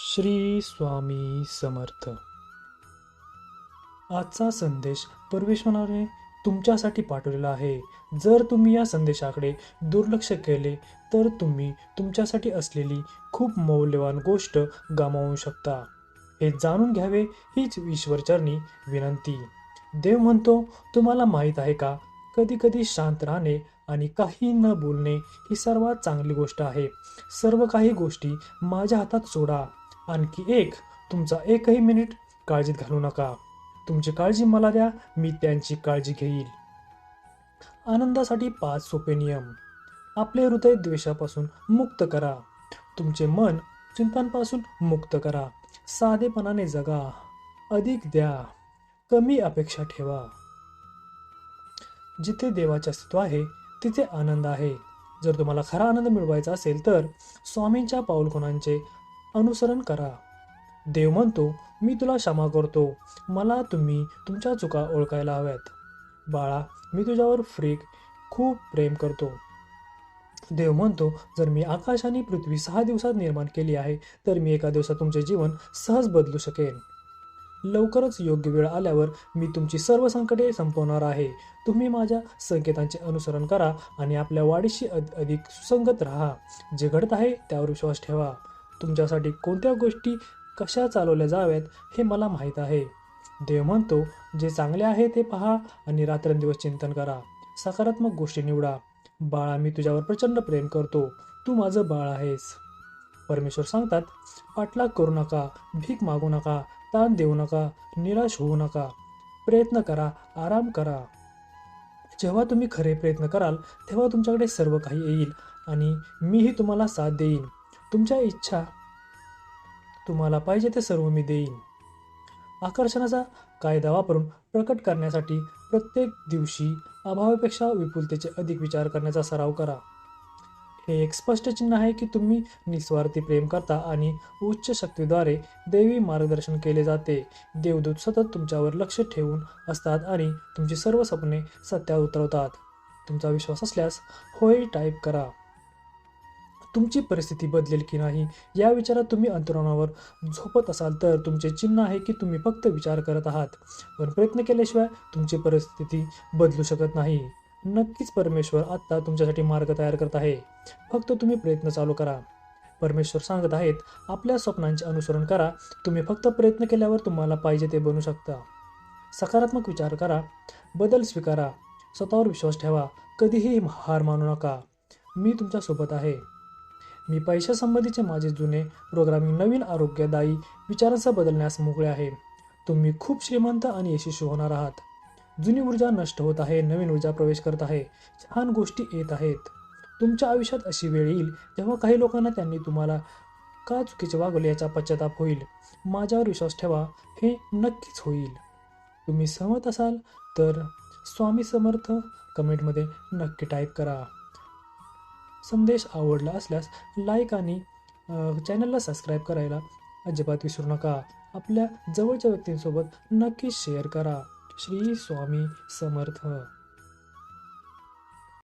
श्री स्वामी समर्थ. आजचा संदेश परमेश्वराने तुमच्यासाठी पाठवलेला आहे. जर तुम्ही या संदेशाकडे दुर्लक्ष केले तर तुम्ही तुमच्यासाठी असलेली खूप मौल्यवान गोष्ट गमावू शकता. हे जाणून घ्यावे हीच ईश्वरचरणी विनंती. देव म्हणतो तुम्हाला माहीत आहे का? कधी कधी शांत राहणे आणि काही न बोलणे ही सर्वात चांगली गोष्ट आहे. सर्व काही गोष्टी माझ्या हातात सोडा. आणखी एक तुमचा एकही मिनिट काळजीत घालू नका. तुमची काळजी मला द्या मी त्यांची काळजी घेईल. आनंदासाठी पाच सोपे नियम. आपले हृदय द्वेषापासून मुक्त करा. तुमचे मन चिंतांपासून मुक्त करा. साधेपणाने जगा. अधिक द्या. कमी अपेक्षा ठेवा. जिथे देवाचे अस्तित्व आहे तिथे आनंद आहे. जर तुम्हाला खरा आनंद मिळवायचा असेल तर स्वामींच्या पाऊलखुणांचे अनुसरण करा. देव म्हणतो मी तुला क्षमा करतो. मला तुम्ही तुमच्या चुका ओळखायला हव्यात. बाळा मी तुझ्यावर फ्रीक खूप प्रेम करतो. देव म्हणतो जर मी आकाश आणि पृथ्वी सहा दिवसात निर्माण केली आहे तर मी एका दिवसात तुमचे जीवन सहज बदलू शकेन. लवकरच योग्य वेळ आल्यावर मी तुमची सर्व संकटे संपवणार आहे. तुम्ही माझ्या संकेतांचे अनुसरण करा आणि आपल्या वाढीशी अधिक सुसंगत राहा. जे घडत आहे त्यावर विश्वास ठेवा. तुमच्यासाठी कोणत्या गोष्टी कशा चालवल्या जाव्यात हे मला माहीत आहे. देव म्हणतो जे चांगले आहे ते पहा आणि रात्रंदिवस चिंतन करा. सकारात्मक गोष्टी निवडा. बाळा मी तुझ्यावर प्रचंड प्रेम करतो. तू माझं बाळ आहेस. परमेश्वर सांगतात पाठलाग करू नका भीक मागू नका ताण देऊ नका निराश होऊ नका. प्रयत्न करा आराम करा. जेव्हा तुम्ही खरे प्रयत्न कराल तेव्हा तुमच्याकडे सर्व काही येईल आणि मीही तुम्हाला साथ देईन. तुमच्या इच्छा. तुम्हाला पाहिजे ते सर्व मी देईन. आकर्षणाचा कायदा वापरून प्रकट करण्यासाठी प्रत्येक दिवशी अभावापेक्षा विपुलतेचे अधिक विचार करण्याचा सराव करा. हे एक स्पष्ट चिन्ह आहे की तुम्ही निस्वार्थी प्रेम करता आणि उच्च शक्तीद्वारे देवी मार्गदर्शन केले जाते. देवदूत सतत तुमच्यावर लक्ष ठेवून असतात आणि तुमची सर्व स्वप्ने सत्यात उतरवतात. तुमचा विश्वास असल्यास होय टाईप करा. तुमची परिस्थिती बदलेल की नाही या विचारात तुम्ही अंतरावर झोपत असाल तर तुमचे चिन्ह आहे की तुम्ही फक्त विचार करत आहात. पण प्रयत्न केल्याशिवाय तुमची परिस्थिती बदलू शकत नाही. नक्कीच परमेश्वर आत्ता तुमच्यासाठी मार्ग तयार करत आहे. फक्त तुम्ही प्रयत्न चालू करा. परमेश्वर सांगत आहेत आपल्या स्वप्नांचे अनुसरण करा. तुम्ही फक्त प्रयत्न केल्यावर तुम्हाला पाहिजे ते बनू शकता. सकारात्मक विचार करा. बदल स्वीकारा. स्वतःवर विश्वास ठेवा. कधीही हार मानू नका. मी तुमच्यासोबत आहे. मी पैशासंबंधीचे माझे जुने प्रोग्रामिंग नवीन आरोग्यदायी विचारांसह बदलण्यास मोकळे आहे. तुम्ही खूप श्रीमंत आणि यशस्वी होणार आहात. जुनी ऊर्जा नष्ट होत आहे नवीन ऊर्जा प्रवेश करत आहे छान गोष्टी येत आहेत. तुमच्या आयुष्यात अशी वेळ येईल जेव्हा काही लोकांना त्यांनी तुम्हाला का चुकीचे वागवले याचा पश्चाताप होईल. माझ्यावर विश्वास ठेवा हे नक्कीच होईल. तुम्ही सहमत असाल तर स्वामी समर्थ कमेंटमध्ये नक्की टाईप करा. संदेश आवडला असल्यास लाईक आणि चॅनलला सबस्क्राईब करायला अजिबात विसरू नका. आपल्या जवळच्या व्यक्तींसोबत नक्की शेअर करा. श्री स्वामी समर्थ.